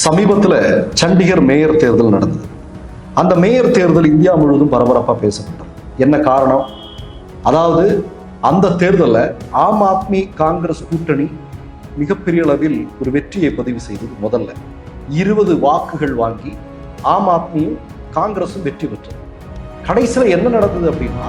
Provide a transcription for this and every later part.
சமீபத்தில் சண்டிகர் மேயர் தேர்தல் நடந்தது. அந்த மேயர் தேர்தல் இந்தியா முழுவதும் பரபரப்பாக பேசப்பட்டது. என்ன காரணம்? அதாவது அந்த தேர்தலில் ஆம் ஆத்மி காங்கிரஸ் கூட்டணி மிகப்பெரிய அளவில் ஒரு வெற்றியை பதிவு செய்தது முதல்ல. இருபது வாக்குகள் வாங்கி ஆம் ஆத்மியும் காங்கிரஸும் வெற்றி பெற்றது. கடைசியில் என்ன நடந்தது அப்படின்னா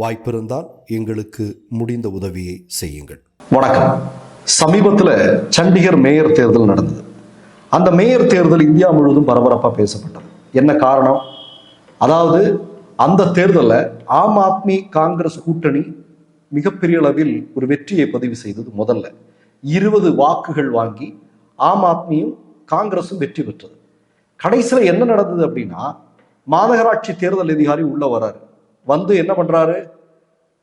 வாய்ப்பிருந்தால் எங்களுக்கு முடிந்த உதவியை செய்யுங்கள். வணக்கம். சமீபத்தில் சண்டிகர் மேயர் தேர்தல் நடந்தது. அந்த மேயர் தேர்தல் இந்தியா முழுவதும் பரபரப்பாக பேசப்பட்டது. என்ன காரணம்? அதாவது அந்த தேர்தலில் ஆம் ஆத்மி காங்கிரஸ் கூட்டணி மிகப்பெரிய அளவில் ஒரு வெற்றியை பதிவு செய்தது முதல்ல. இருபது வாக்குகள் வாங்கி ஆம் ஆத்மியும் காங்கிரஸும் வெற்றி பெற்றது. கடைசியில் என்ன நடந்தது அப்படின்னா மாநகராட்சி தேர்தல் அதிகாரி உள்ள வராரு வந்து என்ன பண்றாரு?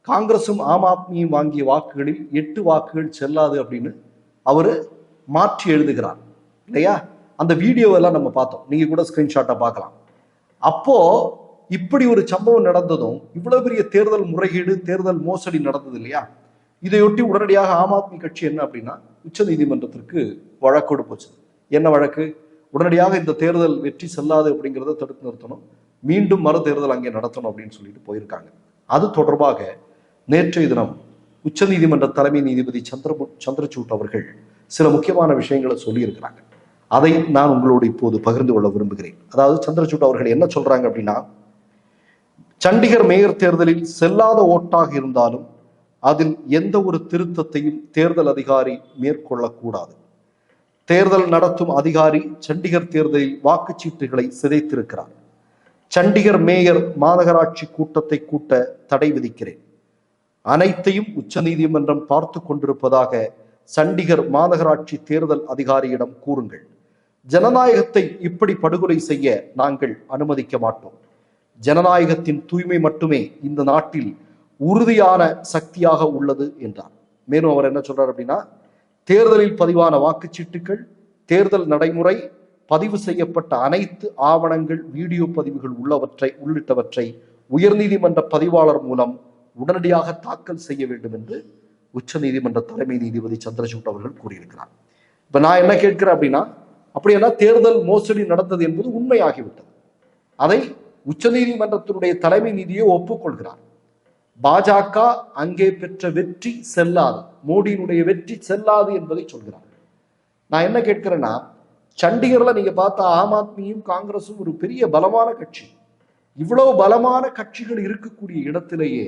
காங்கிரஸும் ஆம் ஆத்மியும் வாங்கிய வாக்குகளில் எட்டு வாக்குகள் செல்லாது அப்படின்னு அவரு மாற்றி எழுதுகிறார். இல்லையா? அந்த வீடியோவெல்லாம் நம்ம பார்த்தோம். நீங்க கூட ஸ்கிரீன்ஷாட்டை பார்க்கலாம். அப்போ இப்படி ஒரு சம்பவம் நடந்ததும் இவ்வளவு பெரிய தேர்தல் முறைகேடு தேர்தல் மோசடி நடந்தது இல்லையா? இதையொட்டி உடனடியாக ஆம் ஆத்மி கட்சி என்ன அப்படின்னா உச்ச நீதிமன்றத்திற்கு வழக்கோடு போச்சு. என்ன வழக்கு? உடனடியாக இந்த தேர்தல் வெற்றி செல்லாது அப்படிங்கிறத தடுத்து நிறுத்தணும். மீண்டும் மறு தேர்தல் அங்கே நடத்தணும் அப்படின்னு சொல்லிட்டு போயிருக்காங்க. அது தொடர்பாக நேற்றைய தினம் உச்சநீதிமன்ற தலைமை நீதிபதி சந்திர சந்திரசூட் அவர்கள் சில முக்கியமான விஷயங்களை சொல்லியிருக்கிறாங்க. அதை நான் உங்களோடு இப்போது பகிர்ந்து கொள்ள விரும்புகிறேன். அதாவது சந்திரசூட் அவர்கள் என்ன சொல்றாங்க அப்படின்னா சண்டிகர் மேயர் தேர்தலில் செல்லாத ஓட்டாக இருந்தாலும் அதில் எந்த ஒரு திருத்தத்தையும் தேர்தல் அதிகாரி மேற்கொள்ளக்கூடாது. தேர்தல் நடத்தும் அதிகாரி சண்டிகர் தேர்தலில் வாக்குச்சீட்டுகளை சிதைத்திருக்கிறார். சண்டிகர் மேயர் மாநகராட்சி கூட்டத்தை கூட்ட தடை விதிக்கிறேன். அனைத்தையும் உச்சநீதிமன்றம் பார்த்து கொண்டிருப்பதாக சண்டிகர் மாநகராட்சி தேர்தல் அதிகாரியிடம் கூறுங்கள். ஜனநாயகத்தை இப்படி படுகொலை செய்ய நாங்கள் அனுமதிக்க மாட்டோம். ஜனநாயகத்தின் தூய்மை மட்டுமே இந்த நாட்டில் உறுதியான சக்தியாக உள்ளது என்றார். மேலும் அவர் என்ன சொல்றார் அப்படின்னா தேர்தலில் பதிவான வாக்குச்சீட்டுகள் தேர்தல் நடைமுறை பதிவு செய்யப்பட்ட அனைத்து ஆவணங்கள் வீடியோ பதிவுகள் உள்ளவற்றை உள்ளிட்டவற்றை உயர்நீதிமன்ற பதிவாளர் மூலம் உடனடியாக தாக்கல் செய்ய வேண்டும் என்று உச்சநீதிமன்ற தலைமை நீதிபதி சந்திரசூட் அவர்கள் கூறியிருக்கிறார். இப்ப நான் என்ன கேட்கிறேன் அப்படின்னா அப்படியென்னா தேர்தல் மோசடி நடந்தது என்பது உண்மையாகிவிட்டது. அதை உச்சநீதிமன்றத்தினுடைய தலைமை நீதியை ஒப்புக்கொள்கிறார். பாஜக அங்கே பெற்ற வெற்றி செல்லாது மோடியினுடைய வெற்றி செல்லாது என்பதை சொல்கிறார். நான் என்ன கேட்கிறேன்னா சண்டிகர்ல நீங்க பார்த்தா ஆம் ஆத்மியும் காங்கிரஸும் ஒரு பெரிய பலமான கட்சி. இவ்வளவு பலமான கட்சிகள் இருக்கக்கூடிய இடத்திலேயே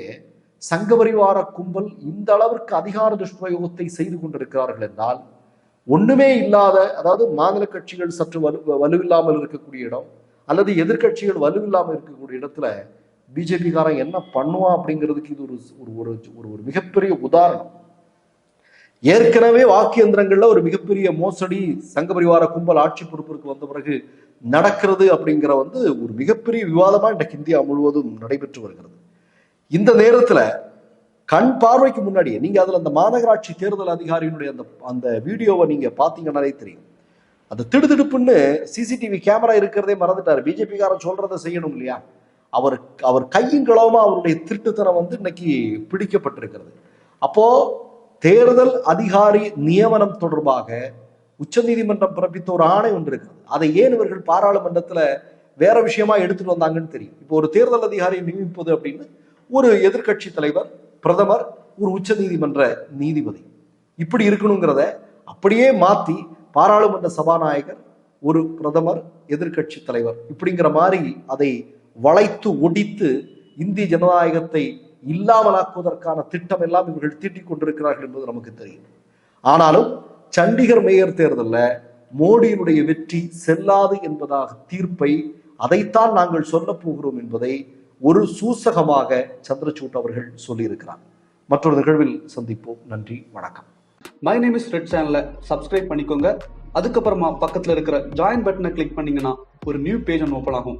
சங்கபரிவார கும்பல் இந்த அளவிற்கு அதிகார துஷ்பிரயோகத்தை செய்து கொண்டிருக்கிறார்கள் என்றால் ஒண்ணுமே இல்லாத அதாவது மாநில கட்சிகள் சற்று வலு வலுவில்லாமல் இருக்கக்கூடிய இடம் அல்லது எதிர்கட்சிகள் வலுவில்லாமல் இருக்கக்கூடிய இடத்துல பிஜேபிக்காரன் என்ன பண்ணுவான் அப்படிங்கிறதுக்கு இது ஒரு ஒரு ஒரு ஒரு ஒரு மிகப்பெரிய உதாரணம். ஏற்கனவே வாக்கு எந்திரங்கள்ல ஒரு மிகப்பெரிய மோசடி சங்க பரிவார கும்பல் ஆட்சி பொறுப்பிற்கு வந்த பிறகு நடக்கிறது அப்படிங்கிற வந்து ஒரு மிகப்பெரிய விவாதமா இன்றைக்கு இந்தியா முழுவதும் நடைபெற்று வருகிறது. இந்த நேரத்துல கண் பார்வைக்கு முன்னாடியே நீங்க அதுல அந்த மாநகராட்சி தேர்தல் அதிகாரியினுடைய அந்த அந்த வீடியோவை நீங்க பாத்தீங்கன்னாலே தெரியும். அந்த திடுதிடுப்புன்னு சிசிடிவி கேமரா இருக்கிறதே மறந்துட்டாரு. பிஜேபிக்காரன் சொல்றதை செய்யணும் இல்லையா? அவர் அவர் கையும் களவுமா அவருடைய திருட்டுத்தனம் வந்து இன்னைக்கு பிடிக்கப்பட்டிருக்கிறது. அப்போ தேர்தல் அதிகாரி நியமனம் தொடர்பாக உச்சநீதிமன்றம் பிறப்பித்த ஒரு ஆணை ஒன்று இருக்கிறது. அதை ஏன் இவர்கள் பாராளுமன்றத்துல வேற விஷயமா எடுத்துட்டு வந்தாங்கன்னு தெரியும். இப்போ ஒரு தேர்தல் அதிகாரியை நியமிப்பது அப்படின்னு ஒரு எதிர்க்கட்சி தலைவர் பிரதமர் ஒரு உச்சநீதிமன்ற நீதிபதி. இப்படி இருக்கணுங்கிறத அப்படியே மாத்தி பாராளுமன்ற சபாநாயகர் ஒரு பிரதமர் எதிர்க்கட்சி தலைவர் இப்படிங்கிற மாதிரி அதை வளைத்து ஒடித்து இந்திய ஜனநாயகத்தை இல்லாமலாக்குவதற்கான திட்டம் எல்லாம் இவர்கள் தீட்டிக் கொண்டிருக்கிறார்கள் என்பது நமக்கு தெரியும். ஆனாலும் சண்டிகர் மேயர் தேர்தலில் மோடியினுடைய வெற்றி செல்லாது என்பதாக தீர்ப்பை அதைத்தான் நாங்கள் சொல்ல போகிறோம் என்பதை ஒரு சூசகமாக சந்திரசூட் அவர்கள் சொல்லியிருக்கிறார். மற்றொரு நிகழ்வில் சந்திப்போம். நன்றி வணக்கம். மை நேம் இஸ் ரெட் சேனலை சப்ஸ்கிரைப் பண்ணிக்கோங்க. அதுக்கப்புறமா பக்கத்தில் இருக்கிற ஜாயின் பட்டனை கிளிக் பண்ணீங்கன்னா ஒரு நியூ பேஜ் ஒன்று ஓப்பன் ஆகும்.